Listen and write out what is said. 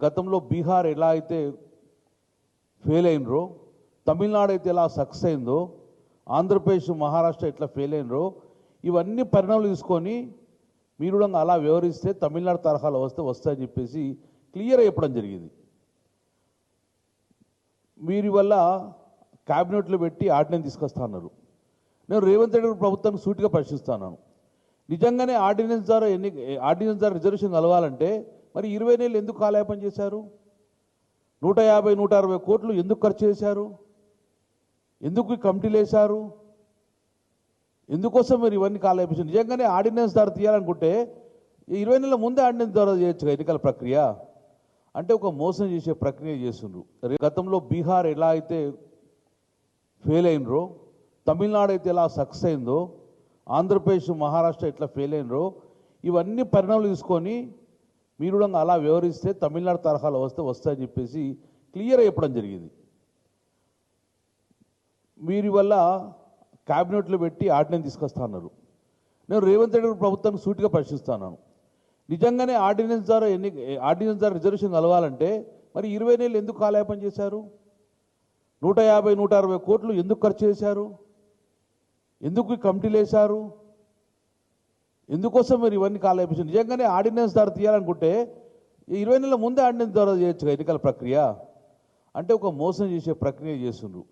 గతంలో బీహార్ ఎలా అయితే ఫెయిల్ అయినరో తమిళనాడు అయితే ఎలా సక్సెస్ అయిందో ఆంధ్రప్రదేశ్ మహారాష్ట్ర ఎట్లా ఫెయిల్ అయినరో ఇవన్నీ పరిణామాలు తీసుకొని మీరు కూడా అలా వ్యవహరిస్తే తమిళనాడు తరహాలో వస్తే వస్తాయని చెప్పేసి క్లియర్ అయిపోవడం జరిగింది. మీరు వల్ల క్యాబినెట్లో పెట్టి ఆర్డినెన్స్ తీసుకొస్తా అన్నారు. నేను రేవంత్ రెడ్డి గారి సూటిగా ప్రశ్నిస్తున్నాను నిజంగానే ఆర్డినెన్స్ ద్వారా ఎన్ని ఆర్డినెన్స్ ద్వారా రిజర్వేషన్ కలవాలంటే మరి ఇరవై నెలలు ఎందుకు కాలేపం చేశారు? నూట యాభై నూట అరవై కోట్లు ఎందుకు ఖర్చు చేశారు? ఎందుకు కమిటీలు వేశారు? ఎందుకోసం మీరు ఇవన్నీ కాలేపించారు నిజంగానే ఆర్డినెన్స్ ద్వారా తీయాలనుకుంటే ఈ ఇరవై నెలల ముందే ఆర్డినెన్స్ ద్వారా చేయొచ్చు ఎన్నికల ప్రక్రియ? అంటే ఒక మోసం చేసే ప్రక్రియ చేస్తుండ్రు. గతంలో బీహార్ ఎలా అయితే ఫెయిల్ అయినరో తమిళనాడు అయితే ఎలా సక్సెస్ అయిందో ఆంధ్రప్రదేశ్ మహారాష్ట్ర ఎట్లా ఫెయిల్ అయినరో ఇవన్నీ పరిణామాలు తీసుకొని మీరు కూడా అలా వ్యవహరిస్తే తమిళనాడు తరహాలో వస్తే వస్తాయని చెప్పేసి క్లియర్ అయిపోవడం జరిగింది. మీరు వల్ల క్యాబినెట్లో పెట్టి ఆర్డినెన్స్ తీసుకొస్తా అన్నారు. నేను రేవంత్ రెడ్డి గారి ప్రభుత్వానికి సూటిగా ప్రశ్నిస్తున్నాను. నిజంగానే ఆర్డినెన్స్ ద్వారా ఎన్ని ఆర్డినెన్స్ ద్వారా రిజర్వేషన్ కలవాలంటే మరి ఇరవై నెలలు ఎందుకు కాలయాపన చేశారు? నూట యాభై నూట అరవై కోట్లు ఎందుకు ఖర్చు చేశారు? ఎందుకు కమిటీలు వేశారు? ఎందుకోసం మీరు ఇవన్నీ కాలయాపించారు నిజంగానే ఆర్డినెన్స్ ద్వారా తీయాలనుకుంటే ఈ ఇరవై నెలల ముందే ఆర్డినెన్స్ ద్వారా చేయొచ్చు ఎన్నికల ప్రక్రియ? అంటే ఒక మోసం చేసే ప్రక్రియ చేస్తుండ్రు.